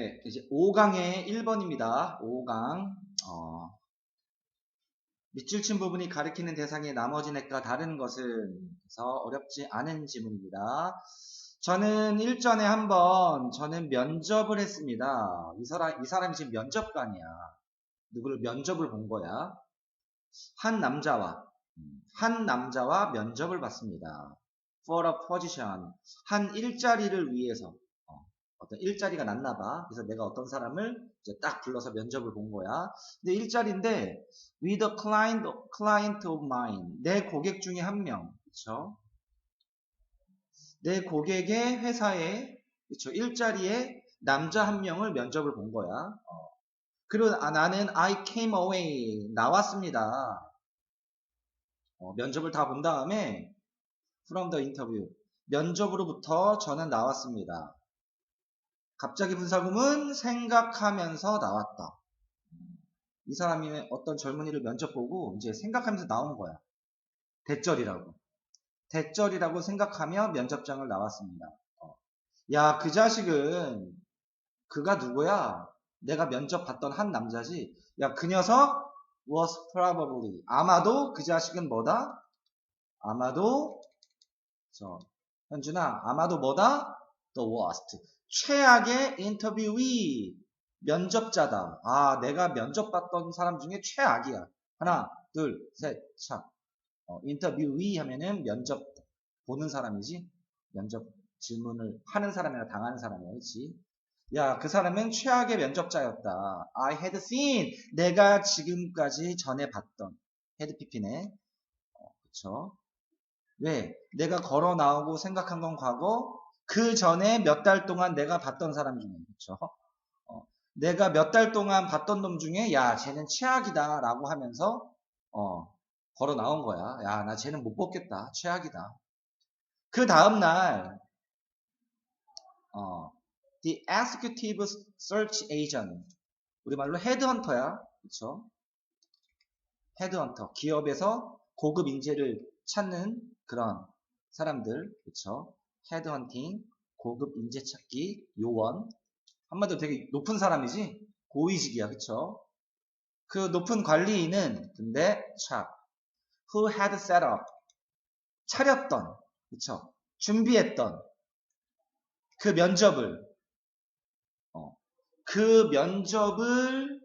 네, 이제 5강의 1번입니다. 5강. 어, 밑줄 친 부분이 가리키는 대상이 나머지 넷과 다른 것은 그래서 어렵지 않은 지문입니다. 저는 일전에 한번 저는 면접을 했습니다. 이 사람 이 사람이 지금 면접관이야. 누구를 면접을 본 거야. 한 남자와 음, 한 남자와 면접을 봤습니다. For a position 한 일자리를 위해서 어, 어떤 일자리가 났나 봐. 그래서 내가 어떤 사람을 이제 딱 불러서 면접을 본 거야. 근데 일자리인데 with a client client of mine 내 고객 중에 한 명. 그렇죠? 내 고객의 회사에 그렇죠? 일자리에 남자 한 명을 면접을 본 거야. 어. 그리고 아, 나는 I came away 나왔습니다. 어, 면접을 다 본 다음에 from the interview 면접으로부터 저는 나왔습니다. 갑자기 분사구문 생각하면서 나왔다. 이 사람이 어떤 젊은이를 면접 보고 이제 생각하면서 나온 거야. 대절이라고. 대절이라고 생각하며 면접장을 나왔습니다. 어. 야, 그 자식은 그가 누구야? 내가 면접 봤던 한 남자지. 야, 그 녀석 was probably 아마도 그 자식은 뭐다? 아마도 저 현준아 아마도 뭐다? the worst 최악의 인터뷰이 면접자다. 아, 내가 면접 봤던 사람 중에 최악이야. 하나, 둘, 셋, 참. 어, 인터뷰이 하면은 면접 보는 사람이지. 면접 질문을 하는 사람이나 당하는 사람이야. 그렇지? 야, 그 사람은 최악의 면접자였다. I had seen. 내가 지금까지 전에 봤던. 헤드 PP네. 어, 그쵸? 왜? 내가 걸어 나오고 생각한 건 과거. 그 전에 몇 달 동안 내가 봤던 사람 중에. 그쵸? 어, 내가 몇 달 동안 봤던 놈 중에, 야, 쟤는 최악이다. 라고 하면서, 어, 걸어 나온 거야. 야, 나 쟤는 못 뽑겠다. 최악이다. 그 다음 날, 어, The Executive Search Agent. 우리말로 헤드헌터야. 그쵸? 헤드헌터. 기업에서 고급 인재를 찾는 그런 사람들. 그쵸? 헤드헌팅. 고급 인재 찾기. 요원. 한마디로 되게 높은 사람이지? 고위직이야. 그쵸? 그 높은 관리인은 근데 차. Who had set up. 차렸던. 그쵸? 준비했던. 그 면접을 그 면접을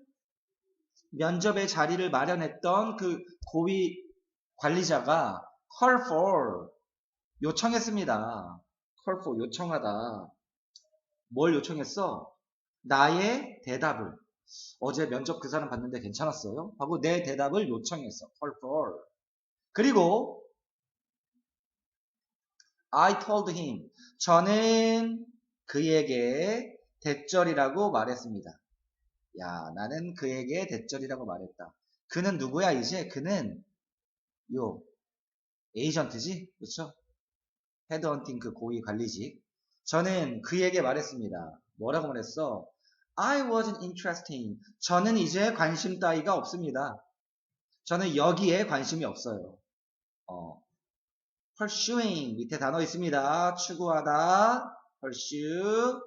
면접의 자리를 마련했던 그 고위 관리자가 call for 요청했습니다. For 요청하다. 뭘 요청했어? 나의 대답을 어제 면접 그 사람 봤는데 괜찮았어요? 하고 내 대답을 요청했어. for. 그리고 I told him 저는 그에게 대절이라고 말했습니다. 야, 나는 그에게 대절이라고 말했다. 그는 누구야, 이제? 그는, 요, 에이전트지? 그쵸? 헤드헌팅 그 고위 관리직. 저는 그에게 말했습니다. 뭐라고 말했어? I wasn't interesting. 저는 이제 관심 따위가 없습니다. 저는 여기에 관심이 없어요. 어, pursuing. 밑에 단어 있습니다. 추구하다. pursue.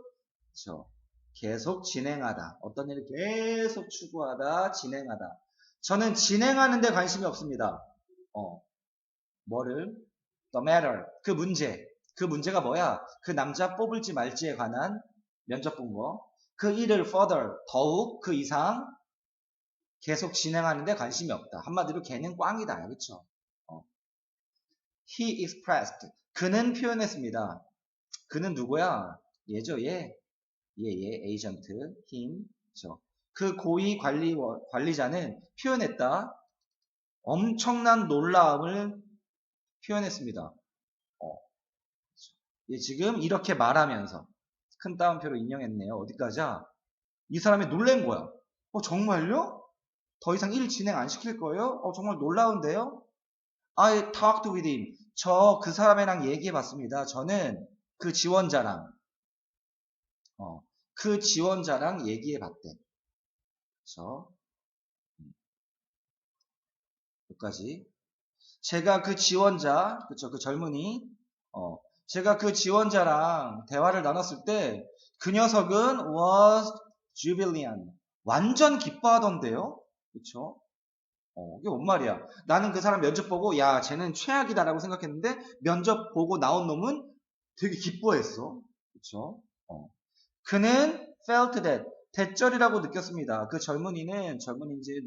계속 진행하다. 어떤 일을 계속 추구하다, 진행하다. 저는 진행하는데 관심이 없습니다. 어, 뭐를? The matter. 그 문제. 그 문제가 뭐야? 그 남자 뽑을지 말지에 관한 면접 본 거. 그 일을 further, 더욱 그 이상 계속 진행하는데 관심이 없다. 한마디로 걔는 꽝이다. 그쵸? 어. He expressed. 그는 표현했습니다. 그는 누구야? 얘죠, 얘. 얘의 에이전트, 힘, 그쵸. 그 고위 관리, 관리자는 표현했다. 엄청난 놀라움을 표현했습니다. 어. 예, 지금 이렇게 말하면서 큰 따옴표로 인용했네요. 어디까지야? 이 사람이 놀란 거야. 어, 정말요? 더 이상 일 진행 안 시킬 거예요? 어, 정말 놀라운데요? I talked with him. 저 그 사람이랑 얘기해 봤습니다. 저는 그 지원자랑, 어, 그 지원자랑 얘기해 봤대. 그쵸? 여기까지. 제가 그 지원자, 그쵸, 그 젊은이, 어, 제가 그 지원자랑 대화를 나눴을 때 그 녀석은 was jubilant. 완전 기뻐하던데요? 그쵸? 어, 이게 뭔 말이야? 나는 그 사람 면접 보고, 야, 쟤는 최악이다라고 생각했는데, 면접 보고 나온 놈은 되게 기뻐했어. 그쵸? 어. 그는 felt that, 대절이라고 느꼈습니다. 그 젊은이는, 젊은인지,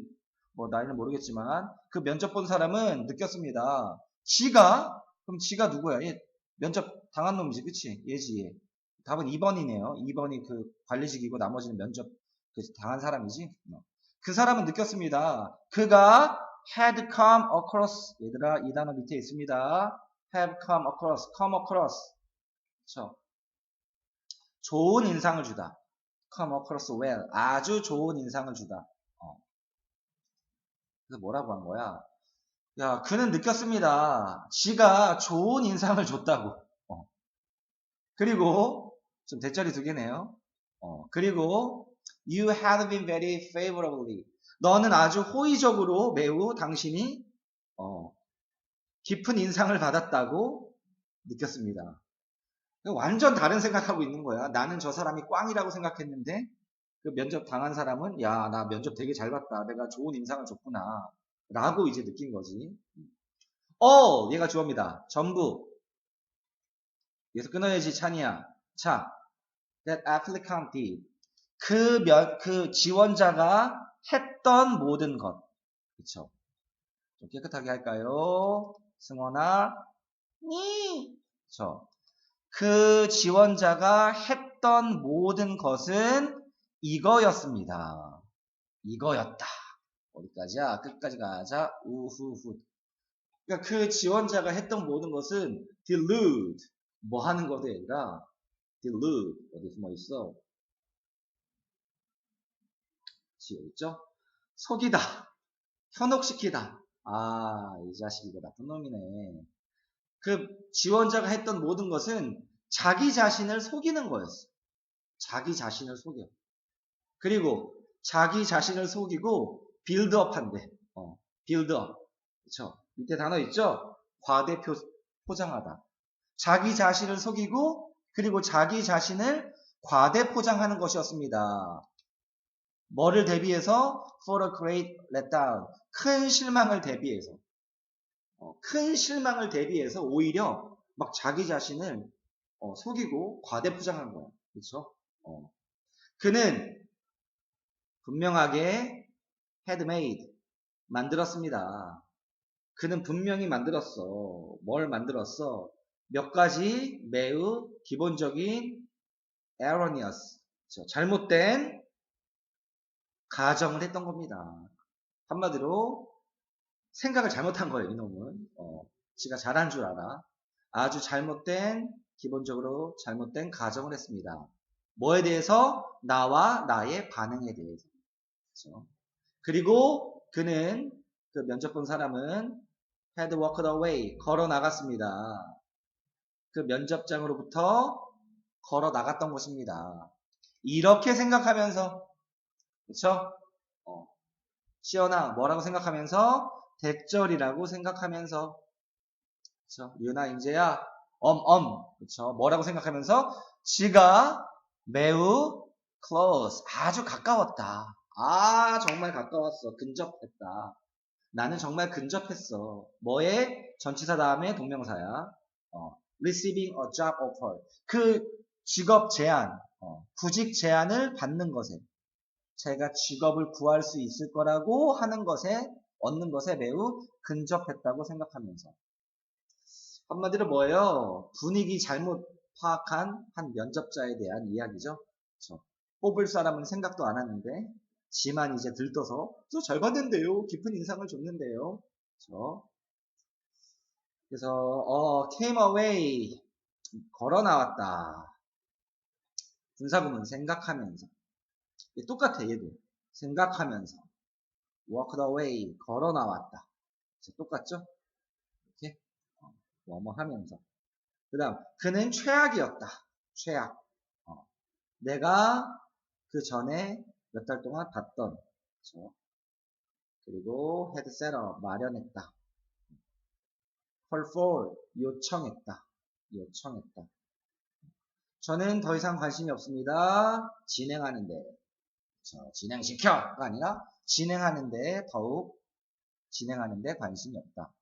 뭐, 나이는 모르겠지만, 그 면접 본 사람은 느꼈습니다. 지가, 그럼 지가 누구야? 얘 면접 당한 놈이지, 그치? 얘. 답은 2번이네요. 2번이 그 관리직이고 나머지는 면접 그 당한 사람이지. 어. 그 사람은 느꼈습니다. 그가 had come across 얘들아 이 단어 밑에 있습니다. have come across, come across. 그렇죠. 좋은 인상을 주다. come across well. 아주 좋은 인상을 주다. 어. 그래서 뭐라고 한 거야? 야, 그는 느꼈습니다. 지가 좋은 인상을 줬다고. 어. 그리고 좀 대짜리 두 개네요. 어. 그리고 You had been very favorably. 너는 아주 호의적으로 매우 당신이 어, 깊은 인상을 받았다고 느꼈습니다. 완전 다른 생각하고 있는 거야. 나는 저 사람이 꽝이라고 생각했는데 그 면접 당한 사람은 야 나 면접 되게 잘 봤다. 내가 좋은 인상을 줬구나. 라고 이제 느낀 거지. 어 얘가 주어입니다. 전부. 여기서 끊어야지 찬이야. 자, that applicant did. 그, 면, 그 지원자가 했던 모든 것. 그쵸? 좀 깨끗하게 할까요? 승원아. 니. 그쵸? 그 지원자가 했던 모든 것은 이거였습니다. 이거였다. 어디까지야? 끝까지 가자. 우후후. 그러니까 그 지원자가 했던 모든 것은 delude. 뭐 하는 것이 아니라 delude. 어디 숨어 있어? 지어 있죠? 속이다. 현혹시키다. 아, 이 자식 이거 나쁜 놈이네. 그 지원자가 했던 모든 것은 자기 자신을 속이는 거였어. 자기 자신을 속여. 그리고 자기 자신을 속이고 빌드업 한대. 어, 빌드업. 그쵸? 밑에 단어 있죠? 과대표 포장하다. 자기 자신을 속이고 그리고 자기 자신을 과대 포장하는 것이었습니다. 뭐를 대비해서? For a great letdown. 큰 실망을 대비해서. 어, 큰 실망을 대비해서 오히려 막 자기 자신을 어, 속이고 과대포장한 거야. 그렇죠? 어. 그는 분명하게 made 만들었습니다. 그는 분명히 만들었어. 뭘 만들었어? 몇 가지 매우 기본적인 erroneous? 잘못된 가정을 했던 겁니다. 한마디로 생각을 잘못한 거예요, 이놈은. 어, 지가 잘한 줄 알아. 아주 잘못된, 기본적으로 잘못된 가정을 했습니다. 뭐에 대해서? 나와 나의 반응에 대해서. 그렇죠? 그리고 그는 그 면접 본 사람은 had walked away 걸어 나갔습니다. 그 면접장으로부터 걸어 나갔던 것입니다. 이렇게 생각하면서 그쵸? 어. 시연아 뭐라고 생각하면서 대절이라고 생각하면서 그쵸? 유나 인재야 엄엄 그쵸? 뭐라고 생각하면서 지가 매우 close 아주 가까웠다. 아 정말 가까웠어. 근접했다. 나는 정말 근접했어. 뭐에 전치사 다음에 동명사야. 어, receiving a job offer. 그 직업 제안, 어, 구직 제안을 받는 것에 제가 직업을 구할 수 있을 거라고 하는 것에 얻는 것에 매우 근접했다고 생각하면서 한마디로 뭐예요? 분위기 잘못 파악한 한 면접자에 대한 이야기죠. 그렇죠? 뽑을 사람은 생각도 안 하는데 지만 이제 들떠서 저 잘 봤는데요. 깊은 인상을 줬는데요. 그렇죠? 그래서 어 came away 걸어 나왔다. 분사구문 생각하면서 똑같아 얘도 생각하면서 walked away 걸어 나왔다 똑같죠? 이렇게 어, 뭐뭐 하면서 그 다음 그는 최악이었다 최악 어, 내가 그 전에 몇 달 동안 봤던 그렇죠? 그리고 set up 마련했다 for 요청했다 요청했다 저는 더 이상 관심이 없습니다. 진행하는데. 저 진행시켜가 아니라 진행하는데 더욱 진행하는데 관심이 없다.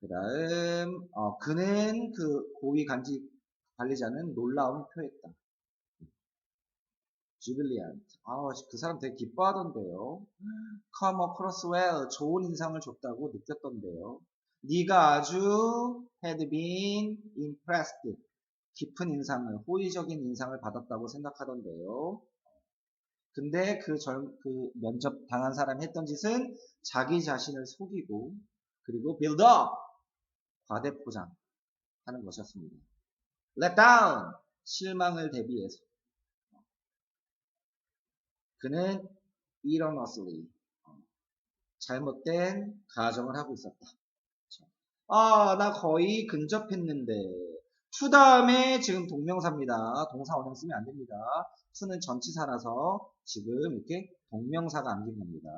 그 다음, 어, 그는 그 고위 간직 관리자는 놀라움을 표했다. 주빌리안트. 아, 그 사람 되게 기뻐하던데요. Come across well. 좋은 인상을 줬다고 느꼈던데요. 네가 아주 had been impressed. 깊은 인상을, 호의적인 인상을 받았다고 생각하던데요. 근데 그 젊, 그 면접 당한 사람이 했던 짓은 자기 자신을 속이고, 그리고 build up. 과대포장 하는 것이었습니다. let down. 실망을 대비해서. 그는 erroneously 어, 잘못된 가정을 하고 있었다. 아, 나 거의 근접했는데. to 다음에 지금 동명사입니다. 동사 원형 쓰면 안 됩니다. to는 전치사라서 지금 이렇게 동명사가 안긴 겁니다.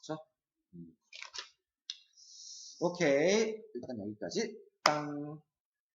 그렇죠? 음. 오케이. 일단 여기까지. 땅.